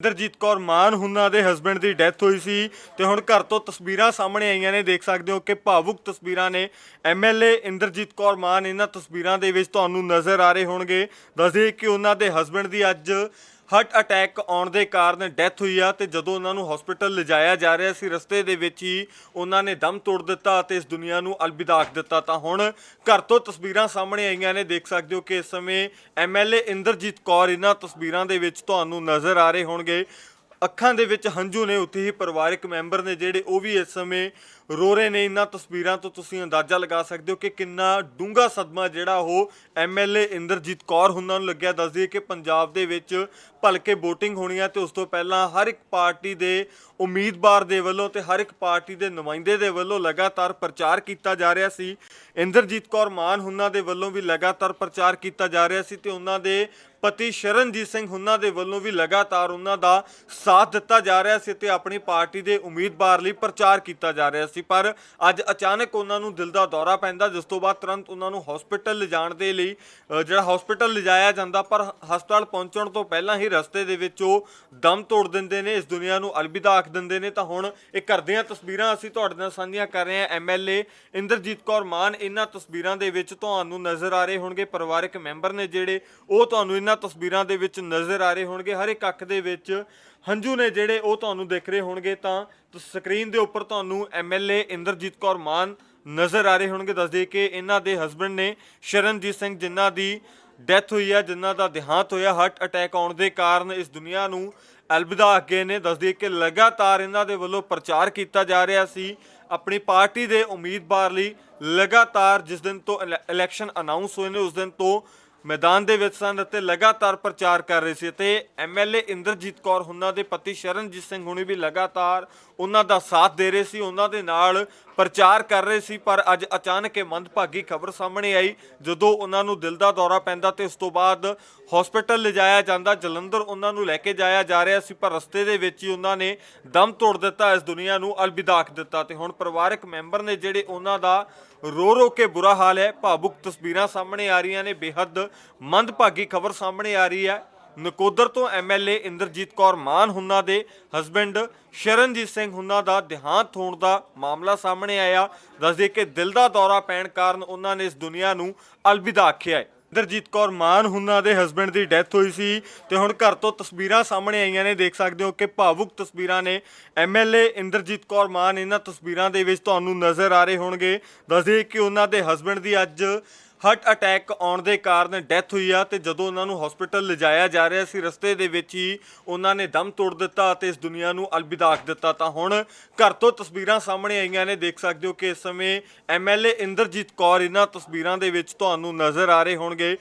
ਇੰਦਰਜੀਤ ਕੌਰ ਮਾਨ ਹੁਨਾਂ ਦੇ ਹਸਬੰਡ ਦੀ ਡੈਥ ਹੋਈ ਸੀ ਤੇ ਹੁਣ ਘਰ ਤੋਂ ਤਸਵੀਰਾਂ ਸਾਹਮਣੇ ਆਈਆਂ ਨੇ, ਦੇਖ ਸਕਦੇ ਹੋ ਕਿ ਭਾਵੁਕ ਤਸਵੀਰਾਂ ਨੇ ਐਮਐਲਏ ਇੰਦਰਜੀਤ ਕੌਰ ਮਾਨ ਇਹਨਾਂ ਤਸਵੀਰਾਂ ਦੇ ਵਿੱਚ ਤੁਹਾਨੂੰ ਨਜ਼ਰ ਆ ਰਹੇ ਹੋਣਗੇ। ਦੱਸਦੇ ਕਿ ਉਹਨਾਂ ਦੇ ਹਸਬੰਡ ਦੀ ਅੱਜ ਹਾਰਟ ਅਟੈਕ ਆਉਣ ਦੇ ਕਾਰਨ ਡੈਥ ਹੋਈ ਆ ਤੇ ਜਦੋਂ ਉਹਨਾਂ ਨੂੰ ਹਸਪੀਟਲ ਲਿਜਾਇਆ ਜਾ ਰਿਹਾ ਸੀ, ਰਸਤੇ ਦੇ ਵਿੱਚ ਹੀ ਉਹਨਾਂ ਨੇ ਦਮ ਤੋੜ ਦਿੱਤਾ ਅਤੇ ਇਸ ਦੁਨੀਆ ਨੂੰ ਅਲਵਿਦਾ ਆਖ ਦਿੱਤਾ। ਤਾਂ ਹੁਣ ਘਰ ਤੋਂ ਤਸਵੀਰਾਂ ਸਾਹਮਣੇ ਆਈਆਂ ਨੇ, ਦੇਖ ਸਕਦੇ ਹੋ ਕਿ ਇਸ ਸਮੇਂ ਐਮਐਲਏ ਇੰਦਰਜੀਤ ਕੌਰ ਇਹਨਾਂ ਤਸਵੀਰਾਂ ਦੇ ਵਿੱਚ ਤੁਹਾਨੂੰ ਨਜ਼ਰ ਆ ਰਹੇ ਹੋਣਗੇ। ਅੱਖਾਂ ਦੇ ਵਿੱਚ ਹੰਝੂ ਨੇ ਉੱਥੇ ਹੀ ਪਰਿਵਾਰਕ ਮੈਂਬਰ ਨੇ ਜਿਹੜੇ ਉਹ ਵੀ ਇਸ ਸਮੇਂ ਰੋ ਰਹੇ ਨੇ ਇਹਨਾਂ ਤਸਵੀਰਾਂ ਤੋਂ ਤੁਸੀਂ ਅੰਦਾਜ਼ਾ ਲਗਾ ਸਕਦੇ ਹੋ ਕਿ ਕਿੰਨਾ ਡੂੰਘਾ ਸਦਮਾ ਜਿਹੜਾ ਉਹ ਐਮਐਲਏ ਇੰਦਰਜੀਤ ਕੌਰ ਹੁੰਨਾਂ ਨੂੰ ਲੱਗਿਆ। ਦੱਸਦੀ ਹੈ ਕਿ ਪੰਜਾਬ ਦੇ ਵਿੱਚ ਭਲਕੇ VOTING ਹੋਣੀ ਹੈ ਤੇ ਉਸ ਤੋਂ ਪਹਿਲਾਂ ਹਰ ਇੱਕ ਪਾਰਟੀ ਦੇ ਉਮੀਦਵਾਰ ਦੇ ਵੱਲੋਂ ਤੇ ਹਰ ਇੱਕ ਪਾਰਟੀ ਦੇ ਨੁਮਾਇੰਦੇ ਦੇ ਵੱਲੋਂ ਲਗਾਤਾਰ ਪ੍ਰਚਾਰ ਕੀਤਾ ਜਾ ਰਿਹਾ ਸੀ। ਇੰਦਰਜੀਤ ਕੌਰ ਮਾਨ ਹੁੰਨਾਂ ਦੇ ਵੱਲੋਂ ਵੀ ਲਗਾਤਾਰ ਪ੍ਰਚਾਰ ਕੀਤਾ ਜਾ ਰਿਹਾ ਸੀ ਤੇ ਉਹਨਾਂ ਦੇ ਪਤੀ ਸ਼ਰਨਜੀਤ ਸਿੰਘ ਹੁੰਨਾਂ ਦੇ ਵੱਲੋਂ ਵੀ ਲਗਾਤਾਰ ਉਹਨਾਂ ਦਾ ਸਾਥ ਦਿੱਤਾ ਜਾ ਰਿਹਾ ਸੀ ਤੇ ਆਪਣੀ ਪਾਰਟੀ ਦੇ ਉਮੀਦਵਾਰ ਲਈ ਪ੍ਰਚਾਰ ਕੀਤਾ ਜਾ ਰਿਹਾ ਸੀ। ਪਰ ਅੱਜ ਅਚਾਨਕ ਉਹਨਾਂ ਨੂੰ ਦਿਲ ਦਾ ਦੌਰਾ ਪੈਂਦਾ, ਜਿਸ ਤੋਂ ਬਾਅਦ ਤੁਰੰਤ ਉਹਨਾਂ ਨੂੰ ਹਸਪੀਟਲ ਲਿਜਾਣ ਦੇ ਲਈ ਜਿਹੜਾ ਹਸਪੀਟਲ ਲਿਜਾਇਆ ਜਾਂਦਾ, ਪਰ ਹਸਪਤਾਲ ਪਹੁੰਚਣ ਤੋਂ ਪਹਿਲਾਂ ਹੀ ਰਸਤੇ ਦੇ ਵਿੱਚ ਉਹ ਦਮ ਤੋੜ ਦਿੰਦੇ ਨੇ, ਇਸ ਦੁਨੀਆ ਨੂੰ ਅਲਵਿਦਾ ਆਖ ਦਿੰਦੇ ਨੇ। ਤਾਂ ਹੁਣ ਇਹ ਘਰ ਦੀਆਂ ਤਸਵੀਰਾਂ ਅਸੀਂ ਤੁਹਾਡੇ ਨਾਲ ਸਾਂਝੀਆਂ ਕਰ ਰਹੇ ਹਾਂ ਐਮਐਲਏ ਇੰਦਰਜੀਤ ਕੌਰ ਮਾਨ। ਇਹਨਾਂ ਤਸਵੀਰਾਂ ਦੇ ਵਿੱਚ ਤੁਹਾਨੂੰ ਨਜ਼ਰ ਆ ਰਹੇ ਹੋਣਗੇ, ਪਰਿਵਾਰਕ ਮੈਂਬਰ ਨੇ ਜਿਹੜੇ, ਉਹ ਤੁਹਾਨੂੰ ਇਹਨਾਂ ਤਸਵੀਰਾਂ ਦੇ ਵਿੱਚ ਨਜ਼ਰ ਆ ਰਹੇ ਹੋਣਗੇ। ਹਰ ਇੱਕ ਅੱਖ ਦੇ ਵਿੱਚ ਹੰਝੂ ਨੇ ਜਿਹੜੇ, ਉਹ ਤੁਹਾਨੂੰ ਦਿਖ ਰਹੇ ਹੋਣਗੇ। ਤਾਂ ਸਕਰੀਨ ਦੇ ਉੱਪਰ ਤੁਹਾਨੂੰ ਐਮਐਲਏ ਇੰਦਰਜੀਤ ਕੌਰ ਮਾਨ ਨਜ਼ਰ ਆ ਰਹੇ ਹੋਣਗੇ। ਦੱਸਦੇ ਕਿ ਇਹਨਾਂ ਦੇ ਹਸਬੰਡ ਨੇ ਸ਼ਰਨਜੀਤ ਸਿੰਘ, ਜਿਨ੍ਹਾਂ ਦੀ ਡੈਥ ਹੋਈ ਹੈ ਜਿਨ੍ਹਾਂ ਦਾ ਦੇਹਾਂਤ ਹੋਇਆ ਹਾਰਟ ਅਟੈਕ ਆਉਣ ਦੇ ਕਾਰਨ ਇਸ ਦੁਨੀਆ ਨੂੰ ਅਲਵਿਦਾ ਅੱਗੇ ਨੇ। ਦੱਸਦੀ ਕਿ ਲਗਾਤਾਰ ਇਹਨਾਂ ਦੇ ਵੱਲੋਂ ਪ੍ਰਚਾਰ ਕੀਤਾ ਜਾ ਰਿਹਾ ਸੀ। ਆਪਣੀ ਪਾਰਟੀ ਦੇ ਉਮੀਦਵਾਰ ਲਈ ਲਗਾਤਾਰ ਜਿਸ ਦਿਨ ਤੋਂ ਇਲੈ- ਇਲੈਕਸ਼ਨ ਅਨਾਉਂਸ ਹੋਏ ਨੇ, ਉਸ ਦਿਨ ਤੋਂ ਮੈਦਾਨ ਦੇ ਵਿੱਚ ਸਨ ਅਤੇ ਲਗਾਤਾਰ ਪ੍ਰਚਾਰ ਕਰ ਰਹੇ ਸੀ ਤੇ ਐਮਐਲਏ ਇੰਦਰਜੀਤ ਕੌਰ ਹੁਣਾਂ ਦੇ ਪਤੀ ਸ਼ਰਨਜੀਤ ਸਿੰਘ ਹੁਣੀ ਵੀ ਲਗਾਤਾਰ ਉਹਨਾਂ ਦਾ ਸਾਥ ਦੇ ਰਹੇ ਸੀ, ਉਹਨਾਂ ਦੇ ਨਾਲ ਪ੍ਰਚਾਰ ਕਰ ਰਹੇ ਸੀ, ਪਰ ਅੱਜ ਅਚਾਨਕ ਇਹ ਮੰਦਭਾਗੀ ਖਬਰ ਸਾਹਮਣੇ ਆਈ, ਜਦੋਂ ਉਹਨਾਂ ਨੂੰ ਦਿਲ ਦਾ ਦੌਰਾ ਪੈਂਦਾ ਤੇ ਉਸ ਤੋਂ ਬਾਅਦ ਹਸਪੀਟਲ ਲਿਜਾਇਆ ਜਾਂਦਾ, ਜਲੰਧਰ ਉਹਨਾਂ ਨੂੰ ਲੈ ਕੇ ਜਾਇਆ ਜਾ ਰਿਹਾ ਸੀ, ਪਰ ਰਸਤੇ ਦੇ ਵਿੱਚ ਹੀ ਉਹਨਾਂ ਨੇ ਦਮ ਤੋੜ ਦਿੱਤਾ, ਇਸ ਦੁਨੀਆ ਨੂੰ ਅਲਵਿਦਾ ਆਖ ਦਿੱਤਾ ਤੇ ਹੁਣ ਪਰਿਵਾਰਕ ਮੈਂਬਰ ਨੇ ਜਿਹੜੇ ਉਹਨਾਂ ਦਾ ਰੋ ਰੋ ਕੇ ਬੁਰਾ ਹਾਲ ਹੈ, ਭਾਵੁਕ ਤਸਵੀਰਾਂ ਸਾਹਮਣੇ ਆ ਰਹੀਆਂ ਨੇ, ਬੇਹੱਦ ਮੰਦਭਾਗੀ ਖਬਰ ਸਾਹਮਣੇ ਆ ਰਹੀ ਹੈ। ਨਕੋਦਰ ਤੋਂ ਐਮਐਲਏ ਇੰਦਰਜੀਤ ਕੌਰ ਮਾਨ ਹੁਨਾਂ ਦੇ ਹਸਬੰਡ ਸ਼ਰਨਜੀਤ ਸਿੰਘ ਹੁਨਾਂ ਦਾ ਦੇਹਾਂਤ ਹੋਣ ਦਾ ਮਾਮਲਾ ਸਾਹਮਣੇ ਆਇਆ। ਦੱਸਦੇ ਕਿ ਦਿਲ ਦਾ ਦੌਰਾ ਪੈਣ ਕਾਰਨ ਉਹਨਾਂ ਨੇ ਇਸ ਦੁਨੀਆ ਨੂੰ ਅਲਵਿਦਾ ਆਖਿਆ ਹੈ। ਇੰਦਰਜੀਤ ਕੌਰ ਮਾਨ ਹੁਨਾਂ ਦੇ ਹਸਬੰਡ ਦੀ ਡੈਥ ਹੋਈ ਸੀ ਤੇ ਹੁਣ ਘਰ ਤੋਂ ਤਸਵੀਰਾਂ ਸਾਹਮਣੇ ਆਈਆਂ ਨੇ। ਦੇਖ ਸਕਦੇ ਹੋ ਕਿ ਭਾਵੁਕ ਤਸਵੀਰਾਂ ਨੇ ਐਮਐਲਏ ਇੰਦਰਜੀਤ ਕੌਰ ਮਾਨ ਇਹਨਾਂ ਤਸਵੀਰਾਂ ਦੇ ਵਿੱਚ ਤੁਹਾਨੂੰ ਨਜ਼ਰ ਆ ਰਹੇ ਹੋਣਗੇ। ਦੱਸਦੇ ਕਿ ਉਹਨਾਂ ਦੇ ਹਸਬੰਡ ਦੀ ਅੱਜ ਹਾਰਟ ਅਟੈਕ ਆਉਣ ਦੇ ਕਾਰਨ ਡੈਥ ਹੋਈ ਆ ਤੇ ਜਦੋਂ ਉਹਨਾਂ ਨੂੰ ਹਸਪੀਟਲ ਲਿਜਾਇਆ ਜਾ ਰਿਹਾ ਸੀ, ਰਸਤੇ ਦੇ ਵਿੱਚ ਹੀ ਉਹਨਾਂ ਨੇ ਦਮ ਤੋੜ ਦਿੱਤਾ ਅਤੇ ਇਸ ਦੁਨੀਆ ਨੂੰ ਅਲਵਿਦਾ ਆਖ ਦਿੱਤਾ। ਤਾਂ ਹੁਣ ਘਰ ਤੋਂ ਤਸਵੀਰਾਂ ਸਾਹਮਣੇ ਆਈਆਂ ਨੇ, ਦੇਖ ਸਕਦੇ ਹੋ ਕਿ ਇਸ ਸਮੇਂ ਐਮਐਲਏ ਇੰਦਰਜੀਤ ਕੌਰ ਇਹਨਾਂ ਤਸਵੀਰਾਂ ਦੇ ਵਿੱਚ ਤੁਹਾਨੂੰ ਨਜ਼ਰ ਆ ਰਹੇ ਹੋਣਗੇ।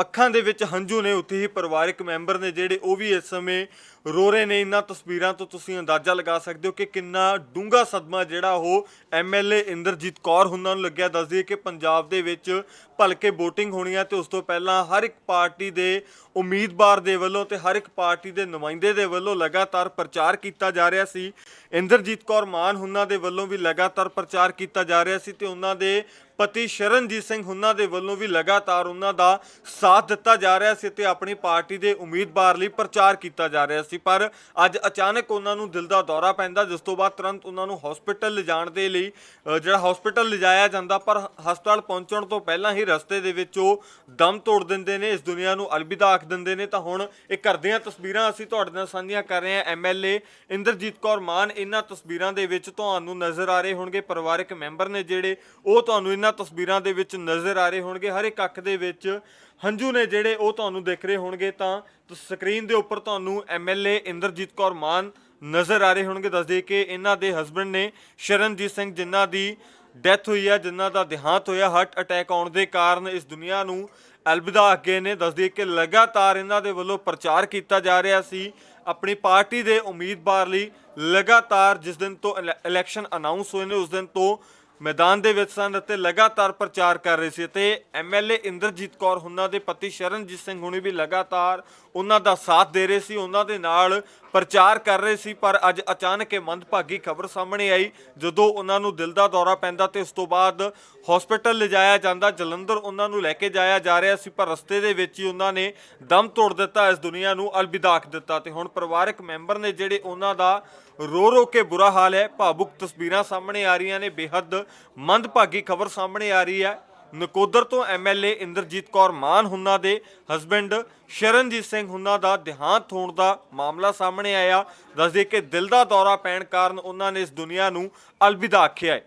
ਅੱਖਾਂ ਦੇ ਵਿੱਚ ਹੰਝੂ ਨੇ ਉੱਥੇ ਹੀ ਪਰਿਵਾਰਕ ਮੈਂਬਰ ਨੇ ਜਿਹੜੇ ਉਹ ਵੀ ਇਸ ਸਮੇਂ ਰੋ ਰਹੇ ਨੇ। ਇਹਨਾਂ ਤਸਵੀਰਾਂ ਤੋਂ ਤੁਸੀਂ ਅੰਦਾਜ਼ਾ ਲਗਾ ਸਕਦੇ ਹੋ ਕਿ ਕਿੰਨਾ ਡੂੰਘਾ ਸਦਮਾ ਜਿਹੜਾ ਉਹ ਐਮਐਲਏ ਇੰਦਰਜੀਤ ਕੌਰ ਹੁੰਨਾਂ ਨੂੰ ਲੱਗਿਆ। ਦੱਸਦੀ ਹੈ ਕਿ ਪੰਜਾਬ ਦੇ ਵਿੱਚ ਭਲਕੇ VOTING ਹੋਣੀ ਹੈ ਤੇ ਉਸ ਤੋਂ ਪਹਿਲਾਂ ਹਰ ਇੱਕ ਪਾਰਟੀ ਦੇ ਉਮੀਦਵਾਰ ਦੇ ਵੱਲੋਂ ਤੇ ਹਰ ਇੱਕ ਪਾਰਟੀ ਦੇ ਨੁਮਾਇੰਦੇ ਦੇ ਵੱਲੋਂ ਲਗਾਤਾਰ ਪ੍ਰਚਾਰ ਕੀਤਾ ਜਾ ਰਿਹਾ ਸੀ। ਇੰਦਰਜੀਤ ਕੌਰ ਮਾਨ ਹੁੰਨਾਂ ਦੇ ਵੱਲੋਂ ਵੀ ਲਗਾਤਾਰ ਪ੍ਰਚਾਰ ਕੀਤਾ ਜਾ ਰਿਹਾ ਸੀ ਤੇ ਉਹਨਾਂ ਦੇ ਪਤੀ ਸ਼ਰਨਜੀਤ ਸਿੰਘ ਹੁੰਨਾਂ ਦੇ ਵੱਲੋਂ ਵੀ ਲਗਾਤਾਰ ਉਹਨਾਂ ਦਾ ਸਾਥ ਦਿੱਤਾ ਜਾ ਰਿਹਾ ਸੀ ਤੇ ਆਪਣੀ ਪਾਰਟੀ ਦੇ ਉਮੀਦਵਾਰ ਲਈ ਪ੍ਰਚਾਰ ਕੀਤਾ ਜਾ ਰਿਹਾ ਸੀ। ਪਰ ਅੱਜ ਅਚਾਨਕ ਉਹਨਾਂ ਨੂੰ ਦਿਲ ਦਾ ਦੌਰਾ ਪੈਂਦਾ, ਜਿਸ ਤੋਂ ਬਾਅਦ ਤੁਰੰਤ ਉਹਨਾਂ ਨੂੰ ਹਸਪੀਟਲ ਲਿਜਾਣ ਦੇ ਲਈ ਜਿਹੜਾ ਹਸਪੀਟਲ ਲਿਜਾਇਆ ਜਾਂਦਾ, ਪਰ ਹਸਪਤਾਲ ਪਹੁੰਚਣ ਤੋਂ ਪਹਿਲਾਂ ਹੀ ਰਸਤੇ ਦੇ ਵਿੱਚ ਉਹ ਦਮ ਤੋੜ ਦਿੰਦੇ ਨੇ, ਇਸ ਦੁਨੀਆ ਨੂੰ ਅਲਵਿਦਾ ਆਖ ਦਿੰਦੇ ਨੇ। ਤਾਂ ਹੁਣ ਇਹ ਘਰ ਦੀਆਂ ਤਸਵੀਰਾਂ ਅਸੀਂ ਤੁਹਾਡੇ ਨਾਲ ਸਾਂਝੀਆਂ ਕਰ ਰਹੇ ਹਾਂ। ਐਮਐਲਏ ਇੰਦਰਜੀਤ ਕੌਰ ਮਾਨ, ਇਹਨਾਂ ਤਸਵੀਰਾਂ ਦੇ ਵਿੱਚ ਤੁਹਾਨੂੰ ਨਜ਼ਰ ਆ ਰਹੇ ਹੋਣਗੇ। ਪਰਿਵਾਰਕ ਮੈਂਬਰ ਨੇ ਜਿਹੜੇ, ਉਹ ਤੁਹਾਨੂੰ ਇਹਨਾਂ ਤਸਵੀਰਾਂ ਦੇ ਵਿੱਚ ਨਜ਼ਰ ਆ ਰਹੇ ਹੋਣਗੇ। ਹਰ ਇੱਕ ਅੱਖ ਦੇ ਵਿੱਚ ਹੰਝੂ ਨੇ ਜਿਹੜੇ ਉਹ ਤੁਹਾਨੂੰ ਦਿਖ ਰਹੇ ਹੋਣਗੇ। ਤਾਂ ਸਕਰੀਨ ਦੇ ਉੱਪਰ ਤੁਹਾਨੂੰ ਐਮਐਲਏ ਇੰਦਰਜੀਤ ਕੌਰ ਮਾਨ ਨਜ਼ਰ ਆ ਰਹੇ ਹੋਣਗੇ। ਦੱਸ ਦੱਸਦੇ ਕਿ ਇਹਨਾਂ ਦੇ ਹਸਬੰਡ ਨੇ ਸ਼ਰਨਜੀਤ ਸਿੰਘ, ਜਿਨ੍ਹਾਂ ਦੀ ਡੈਥ ਹੋਈ ਹੈ ਜਿਨ੍ਹਾਂ ਦਾ ਦੇਹਾਂਤ ਹੋਇਆ ਹਾਰਟ ਅਟੈਕ ਆਉਣ ਦੇ ਕਾਰਨ ਇਸ ਦੁਨੀਆ ਨੂੰ ਅਲਵਿਦਾ ਅੱਗੇ ਨੇ। ਦੱਸ ਦੱਸਦੀ ਕਿ ਲਗਾਤਾਰ ਇਹਨਾਂ ਦੇ ਵੱਲੋਂ ਪ੍ਰਚਾਰ ਕੀਤਾ ਜਾ ਰਿਹਾ ਸੀ। ਆਪਣੀ ਪਾਰਟੀ ਦੇ ਉਮੀਦਵਾਰ ਲਈ ਲਗਾਤਾਰ ਜਿਸ ਦਿਨ ਤੋਂ ਇਲੈ- ਇਲੈਕਸ਼ਨ ਅਨਾਉਂਸ ਹੋਏ ਨੇ, ਉਸ ਦਿਨ ਤੋਂ ਮੈਦਾਨ ਦੇ ਵਿੱਚ ਸਨ ਅਤੇ ਲਗਾਤਾਰ ਪ੍ਰਚਾਰ ਕਰ ਰਹੇ ਸੀ ਤੇ ਐਮਐਲਏ ਇੰਦਰਜੀਤ ਕੌਰ ਹੁਨਾਂ ਦੇ ਪਤੀ ਸ਼ਰਨਜੀਤ ਸਿੰਘ ਹੁਣੀ ਵੀ ਲਗਾਤਾਰ ਉਹਨਾਂ ਦਾ ਸਾਥ ਦੇ ਰਹੇ ਸੀ, ਉਹਨਾਂ ਦੇ ਨਾਲ ਪ੍ਰਚਾਰ ਕਰ ਰਹੇ ਸੀ, ਪਰ ਅੱਜ ਅਚਾਨਕ ਇਹ ਮੰਦਭਾਗੀ ਖਬਰ ਸਾਹਮਣੇ ਆਈ, ਜਦੋਂ ਉਹਨਾਂ ਨੂੰ ਦਿਲ ਦਾ ਦੌਰਾ ਪੈਂਦਾ ਤੇ ਉਸ ਤੋਂ ਬਾਅਦ ਹਸਪੀਟਲ ਲਿਜਾਇਆ ਜਾਂਦਾ, ਜਲੰਧਰ ਉਹਨਾਂ ਨੂੰ ਲੈ ਕੇ ਜਾਇਆ ਜਾ ਰਿਹਾ ਸੀ, ਪਰ ਰਸਤੇ ਦੇ ਵਿੱਚ ਹੀ ਉਹਨਾਂ ਨੇ ਦਮ ਤੋੜ ਦਿੱਤਾ, ਇਸ ਦੁਨੀਆ ਨੂੰ ਅਲਵਿਦਾ ਆਖ ਦਿੱਤਾ ਤੇ ਹੁਣ ਪਰਿਵਾਰਕ ਮੈਂਬਰ ਨੇ ਜਿਹੜੇ ਉਹਨਾਂ ਦਾ ਰੋ ਰੋ ਕੇ ਬੁਰਾ ਹਾਲ ਹੈ, ਭਾਵੁਕ ਤਸਵੀਰਾਂ ਸਾਹਮਣੇ ਆ ਰਹੀਆਂ ਨੇ, ਬੇਹੱਦ ਮੰਦਭਾਗੀ ਖਬਰ ਸਾਹਮਣੇ ਆ ਰਹੀ ਹੈ। ਨਕੋਦਰ ਤੋਂ ਐਮਐਲਏ ਇੰਦਰਜੀਤ ਕੌਰ ਮਾਨ ਹੁੰਨਾ ਦੇ ਹਸਬੰਡ ਸ਼ਰਨਜੀਤ ਸਿੰਘ ਹੁੰਨਾ ਦਾ ਦੇਹਾਂਤ ਹੋਣ ਦਾ ਮਾਮਲਾ ਸਾਹਮਣੇ ਆਇਆ। ਦੱਸਦੇ ਕਿ ਦਿਲ ਦਾ ਦੌਰਾ ਪੈਣ ਕਾਰਨ ਉਹਨਾਂ ਨੇ ਇਸ ਦੁਨੀਆ ਨੂੰ ਅਲਵਿਦਾ ਆਖਿਆ ਹੈ।